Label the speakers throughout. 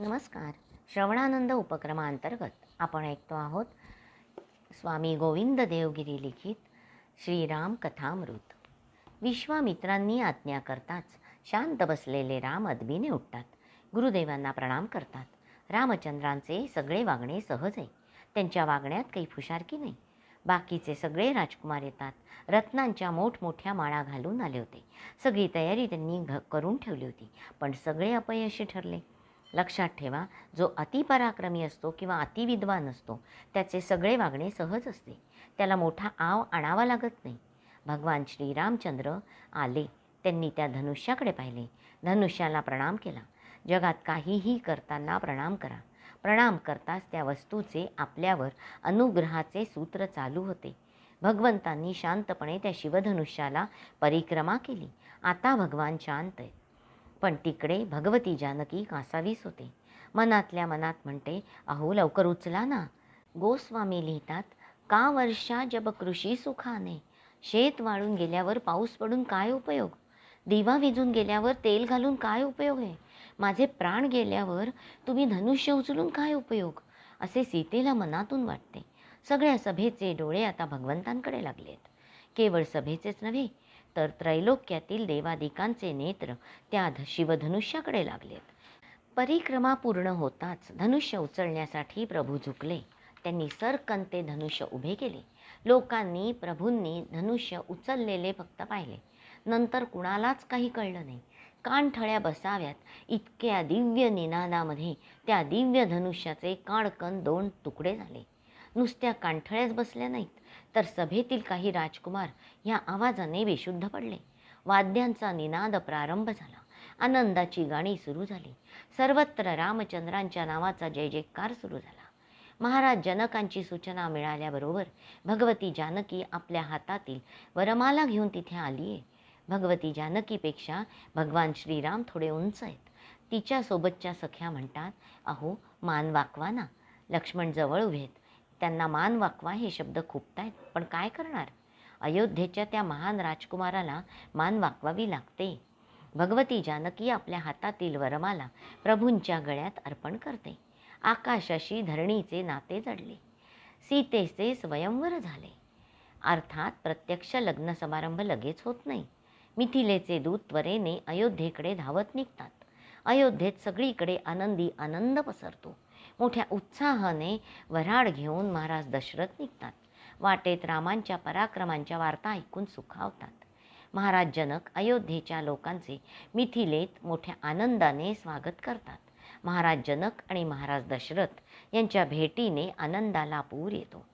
Speaker 1: नमस्कार. श्रवणानंद उपक्रमांतर्गत आपण ऐकतो आहोत स्वामी गोविंद देवगिरी लिखित श्रीराम कथामृत. विश्वामित्रांनी आज्ञा करताच शांत बसलेले राम अदबीने उठतात. गुरुदेवांना प्रणाम करतात. रामचंद्रांचे सगळे वागणे सहज आहे. त्यांच्या वागण्यात काही फुशारकी नाही. बाकीचे सगळे राजकुमार येतात. रत्नांच्या मोठमोठ्या माळा घालून आले होते. सगळी तयारी त्यांनी घ करून ठेवली होती. पण सगळे अपयशी ठरले. लक्षात ठेवा जो अतिपराक्रमी असतो किंवा अतिविद्वान असतो त्याचे सगळे वागणे सहज असते. त्याला मोठा आव आणावा लागत नाही. भगवान श्रीरामचंद्र आले त्यांनी त्या धनुष्याकडे पाहिले. धनुष्याला प्रणाम केला. जगात काहीही करताना प्रणाम करा. प्रणाम करताच त्या वस्तूचे आपल्यावर अनुग्रहाचे सूत्र चालू होते. भगवंतांनी शांतपणे त्या शिवधनुष्याला परिक्रमा केली. आता भगवान शांत आहेत. पण तिकडे भगवती जानकी कासावीस होते. मनातल्या मनात म्हणते अहो लवकर उचला ना. गोस्वामी लिहितात का वर्षा जब कृषी सुखाने? शेत वाळून गेल्यावर पाऊस पडून काय उपयोग? दिवा विजून गेल्यावर तेल घालून काय उपयोग आहे? माझे प्राण गेल्यावर तुम्ही धनुष्य उचलून काय उपयोग? असे सीतेला मनातून वाटते. सगळ्या सभेचे डोळे आता भगवंतांकडे लागलेत. केवळ सभेचेच नव्हे तर त्रैलोक्यातील देवादिकांचे नेत्र त्या शिवधनुष्याकडे लागलेत. परिक्रमा पूर्ण होताच धनुष्य उचलण्यासाठी प्रभू झुकले. त्यांनी सरकन ते धनुष्य उभे केले. लोकांनी प्रभूंनी धनुष्य उचललेले फक्त पाहिले. नंतर कुणालाच काही कळलं नाही. कानठळ्या बसाव्यात. इतक्या दिव्य निनादामध्ये त्या दिव्य धनुष्याचे काणकन दोन तुकडे झाले. नुसत्या कांठळ्याच बसल्या नाहीत तर सभेतील काही राजकुमार या आवाजाने बेशुद्ध पडले. वाद्यांचा निनाद प्रारंभ झाला. आनंदाची गाणी सुरू झाली. सर्वत्र रामचंद्रांच्या नावाचा जय जयकार सुरू झाला. महाराज जनकांची सूचना मिळाल्याबरोबर भगवती जानकी आपल्या हातातील वरमाला घेऊन तिथे आली आहे भगवती जानकीपेक्षा भगवान श्रीराम थोडे उंच आहेत. तिच्यासोबतच्या सख्या म्हणतात अहो मान वाकवाना लक्ष्मण जवळ उभे आहेत. त्यांना मान वाकवा हे शब्द खूपतायत. पण काय करणार? अयोध्येच्या त्या महान राजकुमाराला मान वाकवावी लागते. भगवती जानकी आपल्या हातातील वरमाला प्रभूंच्या गळ्यात अर्पण करते. आकाशाशी धरणीचे नाते जडले. सीतेचे स्वयंवर झाले. अर्थात प्रत्यक्ष लग्न समारंभ लगेच होत नाही. मिथिलेचे दूत त्वरेने अयोध्येकडे धावत निघतात. अयोध्येत सगळीकडे आनंदी आनंद पसरतो. मोठ्या उत्साहाने वऱ्हाड घेऊन महाराज दशरथ निघतात. वाटेत रामांच्या पराक्रमांच्या वार्ता ऐकून सुखावतात. महाराज जनक अयोध्येच्या लोकांचे मिथिलेत मोठ्या आनंदाने स्वागत करतात. महाराज जनक आणि महाराज दशरथ यांच्या भेटीने आनंदाला पूर येतो.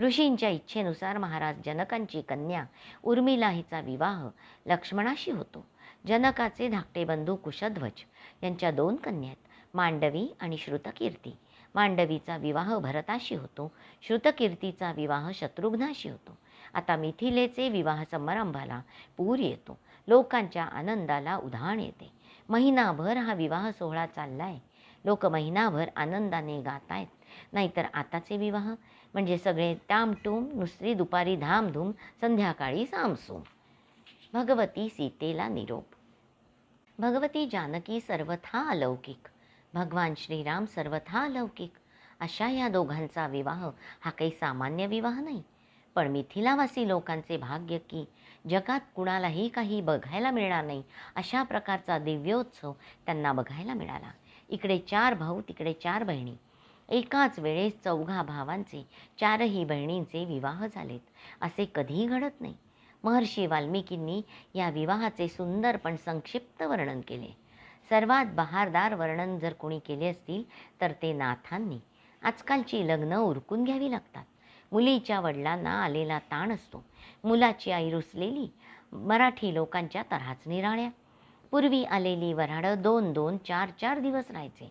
Speaker 1: ऋषींच्या इच्छेनुसार महाराज जनकांची कन्या उर्मिला हिचा विवाह लक्ष्मणाशी होतो. जनकाचे धाकटे बंधू कुशध्वज यांच्या दोन कन्या आहेत. मांडवी आणि श्रुतकीर्ती. मांडवीचा विवाह भरताशी होतो. श्रुतकीर्तीचा विवाह शत्रुघ्नाशी होतो. आता मिथिलेचे विवाह समारंभाला पूर येतो. लोकांच्या आनंदाला उधाण येते. महिनाभर हा विवाह सोहळा चाललाय. लोक महिनाभर आनंदाने गात आहेत नाहीतर आताचे विवाह? म्हणजे सगळे टामटूम नुसरी दुपारी धामधूम संध्याकाळी सामसूम. भगवती सीतेला निरोप. भगवती जानकी सर्वथा अलौकिक. भगवान श्रीराम सर्वथा अलौकिक अशा या दोघांचा विवाह हा काही सामान्य विवाह नाही पण मिथिलावासी लोकांचे भाग्य की जगात कुणालाही काही बघायला मिळणार नाही अशा प्रकारचा दिव्योत्सव त्यांना बघायला मिळाला. इकडे चार भाऊ तिकडे चार बहिणी. एकाच वेळेस चौघा भावांचे चारही बहिणींचे विवाह झालेत. असे कधीही घडत नाही. महर्षी वाल्मिकींनी या विवाहाचे सुंदर पण संक्षिप्त वर्णन केले. सर्वात बहारदार वर्णन जर कोणी केले असतील तर ते नाथांनी. आजकालची लग्न उरकून घ्यावी लागतात. मुलीच्या वडिलांना आलेला ताण असतो. मुलाची आई रुसलेली मराठी लोकांच्या तऱ्हाच निराळ्या पूर्वी आलेली वऱ्हाडं दोन दोन चार चार दिवस राहायचे.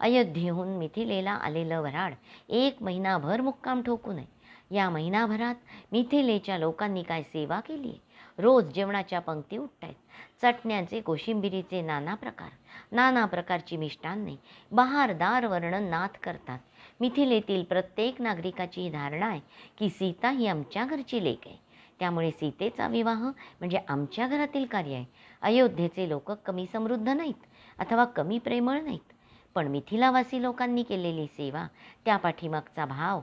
Speaker 1: अयोध्येहून मिथिलेला आलेलं वऱ्हाड एक महिनाभर मुक्काम ठोकू नये या महिनाभरात मिथिलेच्या लोकांनी काय सेवा केली रोज जेवणाच्या पंक्ती उठत आहेत चटण्याचे कोशिंबिरीचे नाना प्रकार. नाना प्रकारची मिष्टान्ने बहारदार वर्णन नाथ करतात. मिथिलेतील प्रत्येक नागरिकाची ही धारणा आहे की सीता ही आमच्या घरची लेक आहे. त्यामुळे सीतेचा विवाह म्हणजे आमच्या घरातील कार्य आहे. अयोध्येचे लोक कमी समृद्ध नाहीत अथवा कमी प्रेमळ नाहीत. पण मिथिलावासी लोकांनी केलेली सेवा त्या पाठीमागचा भाव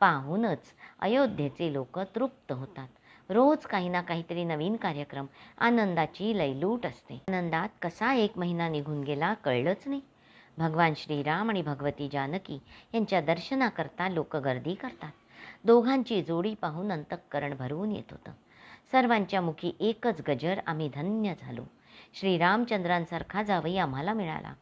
Speaker 1: पाहूनच अयोध्येचे लोक तृप्त होतात. रोज काही ना काहीतरी नवीन कार्यक्रम. आनंदाची लयलूट असते. आनंदात कसा एक महिना निघून गेला कळलंच नाही. भगवान श्रीराम आणि भगवती जानकी यांच्या दर्शनाकरता लोक गर्दी करतात. दोघांची जोडी पाहून अंतःकरण भरवून येत होतं. सर्वांच्या मुखी एकच गजर आम्ही धन्य झालो. श्रीरामचंद्रांसारखा जावई आम्हाला मिळाला.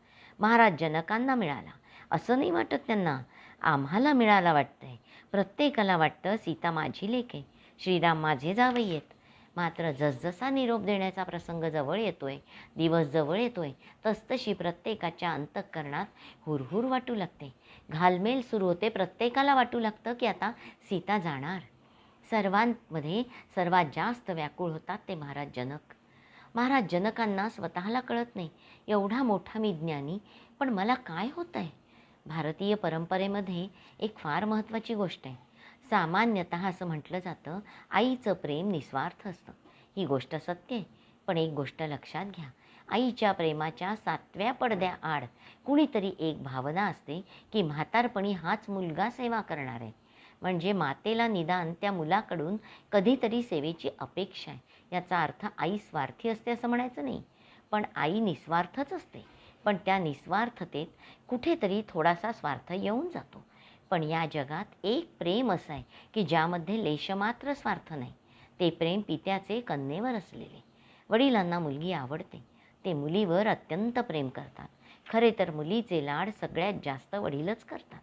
Speaker 1: महाराज जनकांना मिळाला. असं नाही वाटत त्यांना. आम्हाला मिळाला वाटतंय. प्रत्येकाला वाटतं सीता माझी लेख आहे श्रीराम माझे जावई आहेत मात्र जसजसा निरोप देण्याचा प्रसंग जवळ येतोय दिवस जवळ येतोय तसतशी प्रत्येकाच्या अंतःकरणात हुरहुर वाटू लागते. घालमेल सुरू होते प्रत्येकाला वाटू लागतं की आता सीता जाणार. सर्वांमध्ये सर्वात जास्त व्याकुळ होतात ते महाराज जनक. महाराज जनकांना स्वतःला कळत नाही एवढा मोठा मी ज्ञानी पण मला काय होत आहे भारतीय परंपरेमध्ये एक फार महत्त्वाची गोष्ट आहे. सामान्यतः असं म्हटलं जातं आईचं प्रेम निस्वार्थ असतं. ही गोष्ट सत्य आहे पण एक गोष्ट लक्षात घ्या. आईच्या प्रेमाच्या सातव्या पडद्या आड. कुणीतरी एक भावना असते की म्हातारपणी हाच मुलगा सेवा करणार आहे. म्हणजे मातेला निदान त्या मुलाकडून कधीतरी सेवेची अपेक्षा आहे. याचा अर्थ आई स्वार्थी असते असं म्हणायचं नाही. पण आई निस्वार्थच असते. पण त्या निस्वार्थतेत कुठेतरी थोडासा स्वार्थ येऊन जातो. पण या जगात एक प्रेम असं आहे की ज्यामध्ये लेशमात्र स्वार्थ नाही. ते प्रेम पित्याचे कन्येवर असलेले. वडिलांना मुलगी आवडते. ते मुलीवर अत्यंत प्रेम करतात. खरे तर मुलीचे लाड सगळ्यात जास्त वडीलच करतात.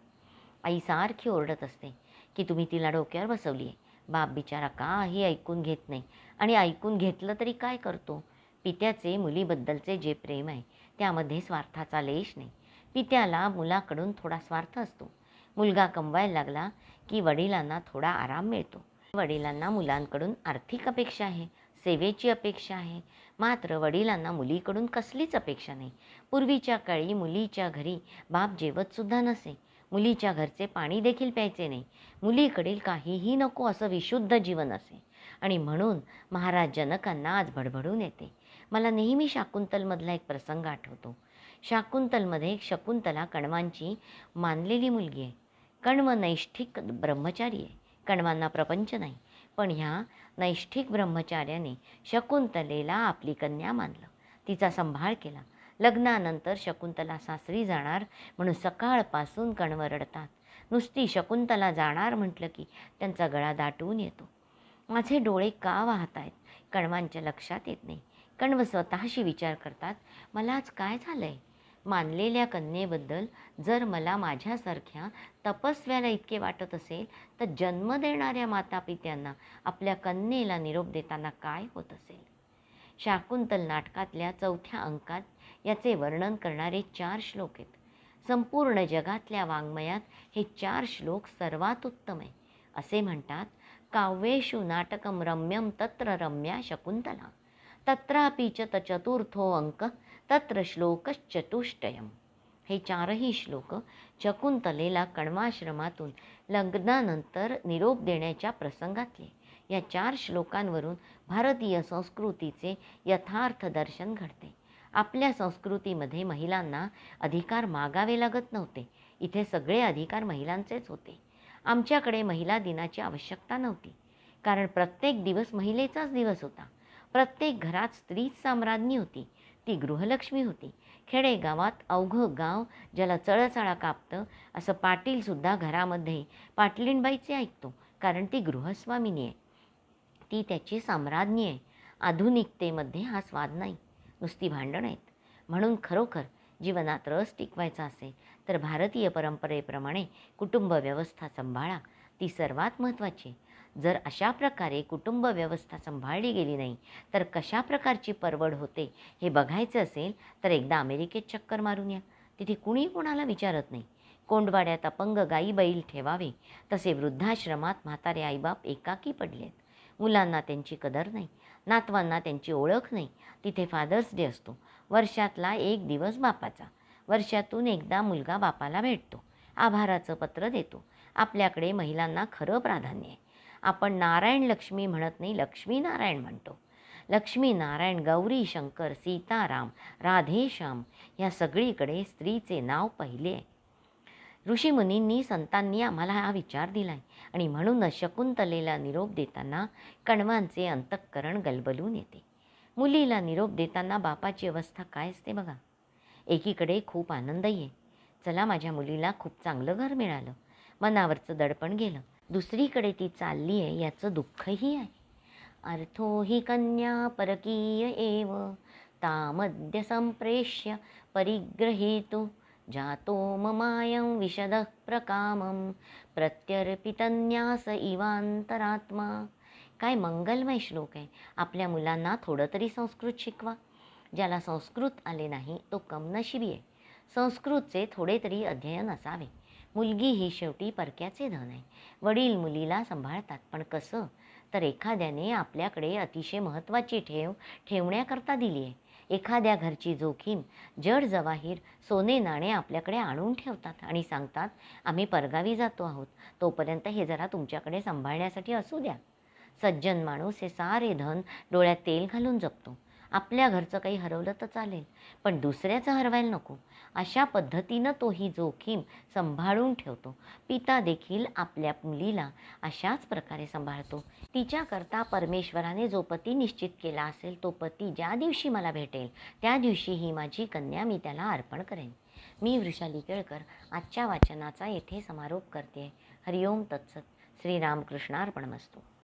Speaker 1: आई सारखी ओरडत असते की तुम्ही तिला डोक्यावर बसवली आहे बाप बिचारा काही ऐकून घेत नाही. आणि ऐकून घेतलं तरी काय करतो? पित्याचे मुलीबद्दलचे जे प्रेम आहे त्यामध्ये स्वार्थाचा लेश नाही. पित्याला मुलाकडून थोडा स्वार्थ असतो. मुलगा कमवायला लागला की वडिलांना थोडा आराम मिळतो. वडिलांना मुलांकडून आर्थिक अपेक्षा आहे सेवेची अपेक्षा आहे. मात्र वडिलांना मुलीकडून कसलीच अपेक्षा नाही. पूर्वीच्या काळी मुलीच्या घरी बाप जेवतसुद्धा नसे. मुलीच्या घरचे पाणी देखील प्यायचे नाही. मुलीकडील काहीही नको असं विशुद्ध जीवन असे. आणि म्हणून महाराज जनकांना आज भडभडून येते. मला नेहमी शाकुंतलमधला एक प्रसंग आठवतो. शाकुंतलमध्ये एक शकुंतला कणवांची मानलेली मुलगी आहे. कण्व नैष्ठिक ब्रह्मचारी आहे. कण्वांना प्रपंच नाही. पण ह्या नैष्ठिक ब्रह्मचार्याने शकुंतलेला आपली कन्या मानलं. तिचा संभाळ केला. लग्नानंतर शकुंतला सासरी जाणार म्हणून सकाळपासून कण्व रडतात. नुसती शकुंतला जाणार म्हटलं की त्यांचा गळा दाटून येतो. माझे डोळे का वाहत आहेत कण्वांच्या लक्षात येत नाही. कण्व स्वतःशी विचार करतात मला आज काय झालं आहे मानलेल्या कन्येबद्दल जर मला माझ्यासारख्या तपस्व्याला इतके वाटत असेल तर जन्म देणाऱ्या मातापित्यांना आपल्या कन्येला निरोप देताना काय होत असेल? शाकुंतल नाटकातल्या चौथ्या अंकात याचे वर्णन करणारे चार श्लोक आहेत. संपूर्ण जगातल्या वाङ्मयात हे चार श्लोक सर्वात उत्तम आहे. असे म्हणतात काव्येषु नाटकं रम्यं तत्र रम्या शकुंतला. तत्रापि च त चतुर्थो अंक तत्र श्लोकश्चतुष्टयम। हे चारही श्लोक शकुंतलेला कण्वाश्रमातून लग्नानंतर निरोप देण्याच्या प्रसंगातले. या चार श्लोकांवरून भारतीय संस्कृतीचे यथार्थ दर्शन घडते. आपल्या संस्कृतीमध्ये महिलांना अधिकार मागावे लागत नव्हते. इथे सगळे अधिकार महिलांचेच होते. आमच्याकडे महिला दिनाची आवश्यकता नव्हती. कारण प्रत्येक दिवस महिलेचाच दिवस होता. प्रत्येक घरात स्त्रीच साम्राज्ञी होती. ती गृहलक्ष्मी होती. खेडेगावात अवघं गाव ज्याला चळचळा कापतं असं पाटीलसुद्धा घरामध्ये पाटलीणबाईचे ऐकतो कारण ती गृहस्वामिनी आहे. ती त्याची साम्राज्ञी आहे. आधुनिकतेमध्ये हा स्वाद नाही. नुसती भांडणं आहेत. म्हणून खरोखर जीवनात रस टिकवायचा असेल तर भारतीय परंपरेप्रमाणे कुटुंब व्यवस्था सांभाळा. ती सर्वात महत्त्वाची जर अशा प्रकारे कुटुंब व्यवस्था सांभाळली गेली नाही तर कशा प्रकारची परवड होते हे बघायचं असेल तर एकदा अमेरिकेत चक्कर मारून या. तिथे कुणी कोणाला विचारत नाही. कोंडवाड्यात अपंग गाई बैल ठेवावे तसे वृद्धाश्रमात म्हातारे आईबाप एकाकी पडलेत. मुलांना त्यांची कदर नाही नातवांना त्यांची ओळख नाही. तिथे फादर्स डे असतो. वर्षातला एक दिवस बापाचा. वर्षातून एकदा मुलगा बापाला भेटतो. आभाराचं पत्र देतो. आपल्याकडे महिलांना खरं प्राधान्य आहे. आपण नारायण लक्ष्मी म्हणत नाही लक्ष्मी नारायण म्हणतो. लक्ष्मीनारायण गौरी शंकर सीताराम राधेश्याम ह्या सगळीकडे स्त्रीचे नाव पहिले आहे. ऋषीमुनींनी संतांनी आम्हाला हा विचार दिला आहे आणि म्हणूनच शकुंतलेला निरोप देताना कण्वांचे अंतःकरण गलबलून येते. मुलीला निरोप देताना बापाची अवस्था काय असते बघा. एकीकडे खूप आनंदही आहे. चला माझ्या मुलीला खूप चांगलं घर मिळालं. मनावरचं दडपण गेलं. दुसरीकडे ती चालली आहे याचं दुःखही आहे. अर्थो ही कन्या परकीय एव तामद्य संप्रेष्य परिग्रहीतु जातो ममायं विशदः प्रकामं प्रत्यर्पितन्यास इवांतरात्मा काय मंगलमय श्लोक आहे. आपल्या मुलांना थोडं तरी संस्कृत शिकवा. ज्याला संस्कृत आले नाही तो कमनशिबी आहे. संस्कृतचे थोडे तरी अध्ययन असावे. मुलगी ही शेवटी परक्याचे धन आहे. वडील मुलीला सांभाळतात पण कसं? तर एखाद्याने आपल्याकडे अतिशय महत्त्वाची ठेव ठेवण्याकरता दिली आहे. एखाद्या घरची जोखीम जड जवाहीर सोने नाणे आपल्याकडे आणून ठेवतात आणि सांगतात आम्ही परगावी जातो आहोत. तोपर्यंत हे जरा तुमच्याकडे सांभाळण्यासाठी असू द्या. सज्जन माणूस हे सारे धन डोळ्यात तेल घालून जपतो. आपल्या घरचं काही हरवलं तर चालेल पण दुसऱ्याचं हरवायला नको. अशा पद्धतीनं तो ही जोखीम सांभाळून ठेवतो. पिता देखील आपल्या मुलीला अशाच प्रकारे सांभाळतो. तिच्याकरता परमेश्वराने जो पती निश्चित केला असेल तो पती ज्या दिवशी मला भेटेल त्या दिवशी ही माझी कन्या मी त्याला अर्पण करेन. मी वृषाली केळकर आजच्या वाचनाचा येथे समारोप करते. हरिओम तत्सत. श्रीरामकृष्णार्पणमस्तू.